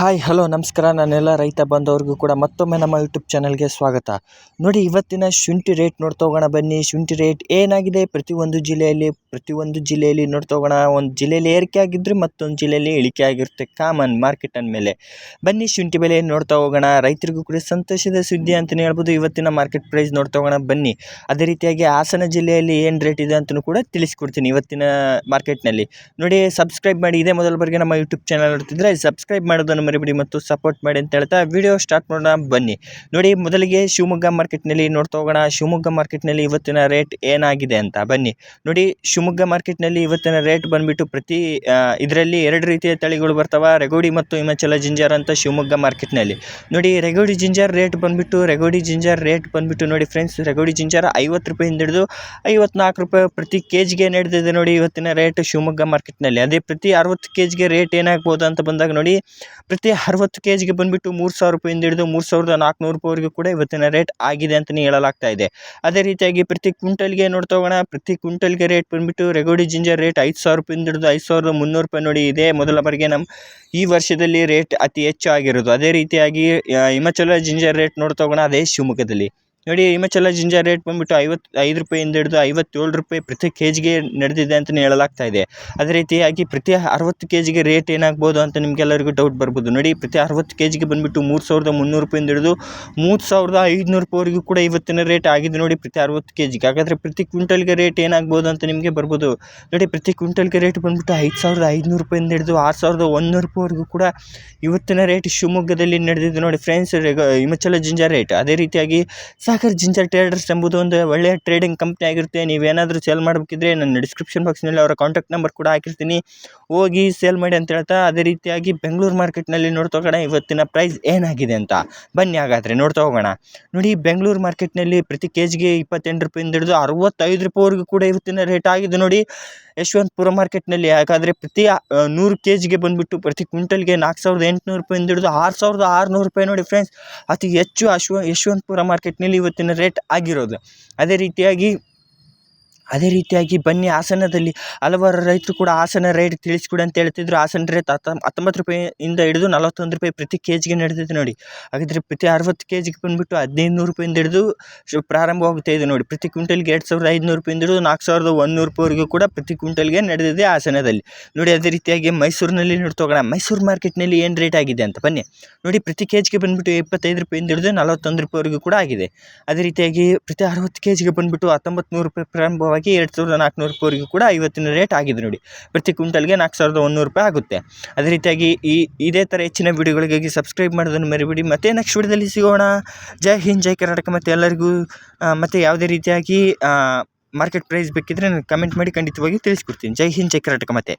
Hi, hello, ನಮಸ್ಕಾರ. ನಾನೆಲ್ಲ ರೈತ ಬಂದವ್ರಿಗೂ ಕೂಡ ಮತ್ತೊಮ್ಮೆ ನಮ್ಮ ಯೂಟ್ಯೂಬ್ ಚಾನಲ್ಗೆ ಸ್ವಾಗತ. ನೋಡಿ, ಇವತ್ತಿನ ಶುಂಠಿ ರೇಟ್ ನೋಡ್ತಾ ಹೋಗೋಣ ಬನ್ನಿ. ಶುಂಠಿ ರೇಟ್ ಏನಾಗಿದೆ? ಪ್ರತಿಯೊಂದು ಜಿಲ್ಲೆಯಲ್ಲಿ ಪ್ರತಿಯೊಂದು ಜಿಲ್ಲೆಯಲ್ಲಿ ನೋಡ್ತಾ ಹೋಗೋಣ. ಒಂದು ಜಿಲ್ಲೆಯಲ್ಲಿ ಏರಿಕೆ ಆಗಿದ್ದರೆ ಮತ್ತೊಂದು ಜಿಲ್ಲೆಯಲ್ಲಿ ಇಳಿಕೆ ಆಗಿರುತ್ತೆ ಕಾಮನ್ ಮಾರ್ಕೆಟ್ ಅಂದಮೇಲೆ. ಬನ್ನಿ, ಶುಂಠಿ ಬೆಲೆ ನೋಡ್ತಾ ಹೋಗೋಣ. ರೈತರಿಗೂ ಕೂಡ ಸಂತೋಷದ ಸುದ್ದಿ ಅಂತಲೇ ಹೇಳ್ಬೋದು. ಇವತ್ತಿನ ಮಾರ್ಕೆಟ್ ಪ್ರೈಸ್ ನೋಡ್ತಾ ಹೋಗೋಣ ಬನ್ನಿ. ಅದೇ ರೀತಿಯಾಗಿ ಹಾಸನ ಜಿಲ್ಲೆಯಲ್ಲಿ ಏನು ರೇಟ್ ಇದೆ ಅಂತಲೂ ಕೂಡ ತಿಳಿಸ್ಕೊಡ್ತೀನಿ ಇವತ್ತಿನ ಮಾರ್ಕೆಟ್ನಲ್ಲಿ ನೋಡಿ ಸಬ್ಸ್ಕ್ರೈಬ್ ಮಾಡಿ. ಇದೇ ಮೊದಲ ಬಾರಿಗೆ ನಮ್ಮ ಯೂಟ್ಯೂಬ್ ಚಾನಲ್ ನೋಡ್ತಿದ್ರೆ ಸಬ್ಸ್ಕ್ರೈಬ್ ಮಾಡೋದನ್ನು ಮರಿಬೇಡಿ ಮತ್ತು ಸಪೋರ್ಟ್ ಮಾಡಿ ಅಂತ ಹೇಳ್ತಾ ವಿಡಿಯೋ ಸ್ಟಾರ್ಟ್ ಮಾಡೋಣ, ಬನ್ನಿ. ನೋಡಿ, ಮೊದಲಿಗೆ ಶಿವಮೊಗ್ಗ ಮಾರ್ಕೆಟ್ನಲ್ಲಿ ನೋಡ್ತಾ ಹೋಗೋಣ. ಶಿವಮೊಗ್ಗ ಮಾರ್ಕೆಟ್ನಲ್ಲಿ ಇವತ್ತಿನ ರೇಟ್ ಏನಾಗಿದೆ ಅಂತ ಬನ್ನಿ. ನೋಡಿ, ಶಿವಮೊಗ್ಗ ಮಾರ್ಕೆಟ್ನಲ್ಲಿ ಇವತ್ತಿನ ರೇಟ್ ಬಂದುಬಿಟ್ಟು ಪ್ರತಿ ಇದರಲ್ಲಿ ಎರಡು ರೀತಿಯ ತಳಿಗಳು ಬರ್ತಾವೆ. ರೆಗೋಡಿ ಮತ್ತು ಹಿಮಾಚಲ ಜಿಂಜರ್ ಅಂತ ಶಿವಮೊಗ್ಗ ಮಾರ್ಕೆಟ್ನಲ್ಲಿ ನೋಡಿ, ರೆಗೋಡಿ ಜಿಂಜರ್ ರೇಟ್ ಬಂದುಬಿಟ್ಟು, ರೆಗೋಡಿ ಜಿಂಜರ್ ರೇಟ್ ಬಂದುಬಿಟ್ಟು ನೋಡಿ ಫ್ರೆಂಡ್ಸ್ ರೆಗೋಡಿ ಜಿಂಜರ್ ಐವತ್ತು ರೂಪಾಯಿಂದ ಹಿಡಿದು ಐವತ್ನಾಲ್ಕು ರೂಪಾಯಿ ಪ್ರತಿ ಕೆ ಜಿಗೆ ನಡೆದಿದೆ ನೋಡಿ ಇವತ್ತಿನ ರೇಟ್ ಶಿವಮೊಗ್ಗ ಮಾರ್ಕೆಟ್ನಲ್ಲಿ ಅದೇ ಪ್ರತಿ ಅರವತ್ತು ಕೆ ಜಿಗೆ ರೇಟ್ ಏನಾಗ್ಬೋದು ಅಂತ ಬಂದಾಗ ನೋಡಿ ಪ್ರತಿ ಅರವತ್ತು ಕೆ ಜಿಗೆ ಬಂದುಬಿಟ್ಟು ಮೂರು ಸಾವಿರ ರೂಪಾಯಿಂದ ಹಿಡಿದು ಮೂರು ಸಾವಿರದ ನಾಲ್ಕುನೂರು ರೂಪಾಯಿವರೆಗೂ ಕೂಡ ಇವತ್ತಿನ ರೇಟ್ ಆಗಿದೆ ಅಂತಲೇ ಹೇಳಲಾಗ್ತಾ ಇದೆ. ಅದೇ ರೀತಿಯಾಗಿ ಪ್ರತಿ ಕ್ವಿಂಟಲ್ಗೆ ನೋಡ್ತಾ ಹೋಗೋಣ. ಪ್ರತಿ ಕ್ವಿಂಟಲ್ಗೆ ರೇಟ್ ಬಂದುಬಿಟ್ಟು ರೆಗೋಡಿ ಜಿಂಜರ್ ರೇಟ್ ಐದು ಸಾವಿರ ರೂಪಾಯಿಂದ ಹಿಡಿದು ಐದು ಸಾವಿರದ ಮುನ್ನೂರು ರೂಪಾಯಿ ನೋಡಿ ಇದೆ. ಮೊದಲ ಬಾರಿಗೆ ನಮ್ಮ ಈ ವರ್ಷದಲ್ಲಿ ರೇಟ್ ಅತಿ ಹೆಚ್ಚು ಆಗಿರೋದು ಅದೇ ರೀತಿಯಾಗಿ ಹಿಮಾಚಲ ಜಿಂಜರ್ ರೇಟ್ ನೋಡ್ತಾ ಹೋಗೋಣ. ಅದೇ ಶಿವಮೊಗ್ಗದಲ್ಲಿ. ನೋಡಿ, ಹಿಮಾಚಲ ಜಿಂಜರ್ ರೇಟ್ ಬಂದ್ಬಿಟ್ಟು ಐವತ್ತು ಐದು ರೂಪಾಯಿಂದ ಹಿಡಿದು ಐವತ್ತೇಳು ರೂಪಾಯಿ ಪ್ರತಿ ಕೆ ಜಿಗೆ ನಡೆದಿದೆ ಅಂತಲೇ ಹೇಳಲಾಗ್ತಾ ಇದೆ. ಅದೇ ರೀತಿಯಾಗಿ ಪ್ರತಿ ಅರವತ್ತು ಕೆ ಜಿಗೆ ರೇಟ್ ಏನಾಗ್ಬೋದು ಅಂತ ನಿಮಗೆಲ್ಲರಿಗೂ ಡೌಟ್ ಬರ್ಬೋದು. ನೋಡಿ, ಪ್ರತಿ ಅರವತ್ತು ಕೆ ಜಿಗೆ ಬಂದುಬಿಟ್ಟು ಮೂರು ಸಾವಿರದ ಮುನ್ನೂರು ರೂಪಾಯಿಂದ ಹಿಡಿದು ಮೂರು ಸಾವಿರದ ಐದುನೂರು ರೂಪಾಯಿವರೆಗೂ ಕೂಡ ಇವತ್ತಿನ ರೇಟ್ ಆಗಿದೆ ನೋಡಿ, ಪ್ರತಿ ಅರವತ್ತು ಕೆ ಜಿಗೆ ಹಾಗಾದರೆ ಪ್ರತಿ ಕ್ವಿಂಟಲ್ಗೆ ರೇಟ್ ಏನಾಗ್ಬೋದು ಅಂತ ನಿಮಗೆ ಬರ್ಬೋದು. ನೋಡಿ, ಪ್ರತಿ ಕ್ವಿಂಟಲ್ಗೆ ರೇಟ್ ಬಂದುಬಿಟ್ಟು ಐದು ಸಾವಿರದ ಐದುನೂರು ರೂಪಾಯಿಂದ ಹಿಡಿದು ಆರು ಸಾವಿರದ ಒಂದುನೂರು ರೂಪಾಯಿವರೆಗೂ ಕೂಡ ಇವತ್ತಿನ ರೇಟ್ ಶಿವಮೊಗ್ಗದಲ್ಲಿ ನಡೆದಿದೆ ನೋಡಿ ಫ್ರೆಂಡ್ಸ್ ಹಿಮಾಚಲ ಜಿಂಜರ್ ರೇಟ್ ಅದೇ ರೀತಿಯಾಗಿ ಸಾಗರ್ ಜಿಂಜರ್ ಟ್ರೇಡರ್ಸ್ ಎಂಬುದು ಒಂದು ಒಳ್ಳೆಯ ಟ್ರೇಡಿಂಗ್ ಕಂಪ್ನಿ ಆಗಿರುತ್ತೆ. ನೀವೇನಾದರೂ ಸೇಲ್ ಮಾಡಬೇಕಿದ್ರೆ ನನ್ನ ಡಿಸ್ಕ್ರಿಪ್ಷನ್ ಬಾಕ್ಸ್ನಲ್ಲಿ ಅವರ ಕಾಂಟ್ಯಾಕ್ಟ್ ನಂಬರ್ ಕೂಡ ಹಾಕಿರ್ತೀನಿ. ಹೋಗಿ ಸೇಲ್ ಮಾಡಿ ಅಂತ ಹೇಳ್ತಾ ಅದೇ ರೀತಿಯಾಗಿ ಬೆಂಗಳೂರು ಮಾರ್ಕೆಟ್ನಲ್ಲಿ ನೋಡ್ತಾ ಹೋಗೋಣ. ಇವತ್ತಿನ ಪ್ರೈಸ್ ಏನಾಗಿದೆ ಅಂತ. ಬನ್ನಿ ಹಾಗಾದರೆ ನೋಡ್ತಾ ಹೋಗೋಣ. ನೋಡಿ ಬೆಂಗಳೂರು ಮಾರ್ಕೆಟ್ನಲ್ಲಿ ಪ್ರತಿ ಕೆ ಜಿಗೆ ಇಪ್ಪತ್ತೆಂಟು ರೂಪಾಯಿಂದ ಹಿಡಿದು ಅರವತ್ತೈದು ರೂಪಾಯಿವರೆಗೂ ಕೂಡ ಇವತ್ತಿನ ರೇಟ್ ಆಗಿದೆ. ನೋಡಿ ಯಶವಂತಪುರ ಮಾರ್ಕೆಟ್ನಲ್ಲಿ ಯಾಕಂದರೆ ಪ್ರತಿ ನೂರು ಕೆ ಜಿಗೆ ಬಂದುಬಿಟ್ಟು ಪ್ರತಿ ಕ್ವಿಂಟಲ್ಗೆ ನಾಲ್ಕು ಸಾವಿರದ ಎಂಟುನೂರು ರೂಪಾಯಿಂದ ಹಿಡಿದು ಆರು ಸಾವಿರದ ಆರುನೂರು ರೂಪಾಯಿ ನೋಡಿ ಫ್ರೆಂಡ್ಸ್ ಅತಿ ಹೆಚ್ಚು ಅಶ್ವ, ಯಶವಂತಪುರ ಮಾರ್ಕೆಟ್ನಲ್ಲಿ ಇವತ್ತಿನ ರೇಟ್ ಆಗಿರೋದು. ಅದೇ ರೀತಿಯಾಗಿ ಅದೇ ರೀತಿಯಾಗಿ ಬನ್ನಿ ಹಾಸನದಲ್ಲಿ ಹಲವಾರು ರೈತರು ಕೂಡ ಹಾಸನ ರೇಟ್ ತಿಳಿಸ್ಕೊಡಿ ಅಂತ ಹೇಳ್ತಿದ್ರು. ಹಾಸನ ರೇಟ್ ಹತ್ತ, ಹತ್ತೊಂಬತ್ತು ರೂಪಾಯಿಯಿಂದ ಹಿಡಿದು ನಲವತ್ತೊಂದು ರೂಪಾಯಿ ಪ್ರತಿ ಕೆ ಜಿಗೆ ನಡೆದಿದೆ ನೋಡಿ. ಹಾಗಿದ್ರೆ ಪ್ರತಿ ಅರವತ್ತು ಕೆ ಜಿಗೆ ಬಂದುಬಿಟ್ಟು ಹದಿನೈದು ನೂರು ರೂಪಾಯಿಂದ ಹಿಡಿದು ಶು ಪ್ರಾರಂಭವಾಗ್ತಾ ಇದೆ ನೋಡಿ. ಪ್ರತಿ ಕ್ವಿಂಟಲ್ಗೆ ಎರಡು ಸಾವಿರದ ಐದುನೂರು ರೂಪಾಯಿಂದ ಹಿಡಿದು ನಾಲ್ಕು ಸಾವಿರದ ಒಂದುನೂರು ರೂಪಾಯಿವರೆಗೂ ಕೂಡ ಪ್ರತಿ ಕ್ವಿಂಟಲ್ಗೆ ನಡೆದಿದೆ ಹಾಸನದಲ್ಲಿ ನೋಡಿ ಅದೇ ರೀತಿಯಾಗಿ ಮೈಸೂರಿನಲ್ಲಿ ನೋಡಿ ಹೋಗೋಣ ಮೈಸೂರು ಮಾರ್ಕೆಟ್ನಲ್ಲಿ ಏನು ರೇಟ್ ಆಗಿದೆ ಅಂತ ಬನ್ನಿ. ನೋಡಿ ಪ್ರತಿ ಕೆ ಜಿಗೆ ಬಂದುಬಿಟ್ಟು ಇಪ್ಪತ್ತೈದು ರೂಪಾಯಿಂದ ಹಿಡಿದು ನಲವತ್ತೊಂದು ರೂಪಾಯಿವರೆಗೂ ಕೂಡ ಆಗಿದೆ. ಅದೇ ರೀತಿಯಾಗಿ ಪ್ರತಿ ಅರವತ್ತು ಕೆ ಜಿಗೆ ಬಂದುಬಿಟ್ಟು ಹತ್ತೊಂಬತ್ತು ನೂರು ರೂಪಾಯಿ ಪ್ರಾರಂಭವಾಗಿ ಎರಡು ಸಾವಿರದ ನಾಲ್ಕುನೂರು ರೂಪಾಯಿವರೆಗೂ ಕೂಡ ಇವತ್ತಿನ ರೇಟ್ ಆಗಿದೆ ನೋಡಿ. ಪ್ರತಿ ಕ್ವಿಂಟಲ್ಗೆ ನಾಲ್ಕು ಸಾವಿರದ ಒಂದುನೂರು ರೂಪಾಯಿ ಆಗುತ್ತೆ. ಅದೇ ರೀತಿಯಾಗಿ ಈ, ಇದೇ ಥರ ಹೆಚ್ಚಿನ ವೀಡಿಯೋಗಳಿಗಾಗಿ ಸಬ್ಸ್ಕ್ರೈಬ್ ಮಾಡೋದನ್ನು ಮರಿಬೇಡಿ. ಮತ್ತೆ ನೆಕ್ಸ್ಟ್ ವಿಡಿಯೋದಲ್ಲಿ ಸಿಗೋಣ. ಜೈ ಹಿಂದ್, ಜೈ ಕರ್ನಾಟಕ ಮತ್ತು ಎಲ್ಲರಿಗೂ ಮತ್ತು ಯಾವುದೇ ರೀತಿಯಾಗಿ ಮಾರ್ಕೆಟ್ ಪ್ರೈಸ್ ಬೇಕಿದ್ದರೆ ನಾನು ಕಮೆಂಟ್ ಮಾಡಿ ಖಂಡಿತವಾಗಿ ತಿಳಿಸ್ಕೊಡ್ತೀನಿ. ಜೈ ಹಿಂದ್, ಜೈ ಕರ್ನಾಟಕ ಮತ್ತೆ.